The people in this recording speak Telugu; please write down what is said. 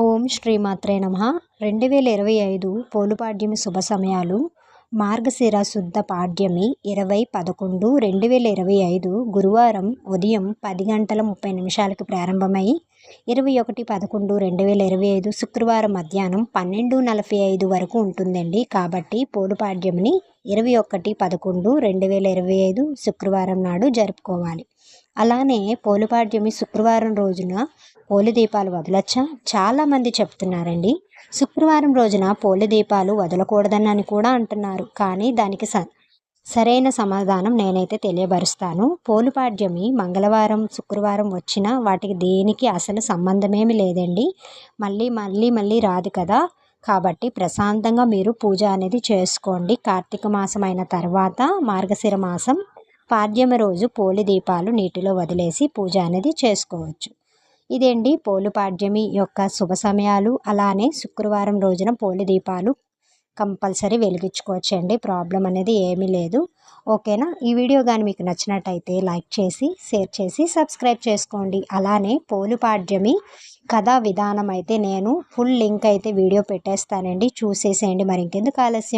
ఓం శ్రీమాత్రే నమ. రెండు వేల ఇరవై ఐదు పోలుపాడ్యమి శుభ సమయాలు. మార్గశిర శుద్ధ పాడ్యమి ఇరవై పదకొండు రెండు వేల ఇరవై ఐదు గురువారం ఉదయం పది గంటల ముప్పై నిమిషాలకు ప్రారంభమై ఇరవై ఒకటి పదకొండు రెండు వేల ఇరవై ఐదు శుక్రవారం మధ్యాహ్నం పన్నెండు నలభై ఐదు వరకు ఉంటుందండి. కాబట్టి పోలుపాడ్యమిని ఇరవై ఒకటి పదకొండు రెండు వేల ఇరవై ఐదు శుక్రవారం నాడు జరుపుకోవాలి. అలానే పోలిపాడ్యమి శుక్రవారం రోజున పోలి దీపాలు వదలచ్చా? చాలామంది చెప్తున్నారండి. శుక్రవారం రోజున పోలి దీపాలు వదలకూడదని కూడా అంటున్నారు. కానీ దానికి స సరైన సమాధానం నేనైతే తెలియబరుస్తాను. పోలుపాడ్యమి మంగళవారం శుక్రవారం వచ్చినా వాటికి దేనికి అసలు సంబంధమేమి లేదండి. మళ్ళీ మళ్ళీ మళ్ళీ రాదు కదా. కాబట్టి ప్రశాంతంగా మీరు పూజ అనేది చేసుకోండి. కార్తీక మాసం అయిన తర్వాత మార్గశిర మాసం పాడ్యమి రోజు పోలి దీపాలు నీటిలో వదిలేసి పూజ అనేది చేసుకోవచ్చు. ఇదేంటి పోలుపాడ్యమి యొక్క శుభ సమయాలు. అలానే శుక్రవారం రోజున పోలి దీపాలు కంపల్సరీ వెలిగించుకోవచ్చండి. ప్రాబ్లం అనేది ఏమీ లేదు. ఓకేనా? ఈ వీడియో కానీ మీకు నచ్చినట్టయితే లైక్ చేసి షేర్ చేసి సబ్స్క్రైబ్ చేసుకోండి. అలానే పోలుపాడ్యమి కథా విధానం అయితే నేను ఫుల్ లింక్ అయితే వీడియో పెట్టేస్తానండి. చూసేసేయండి. మరి ఇంకెందుకు ఆలస్యం?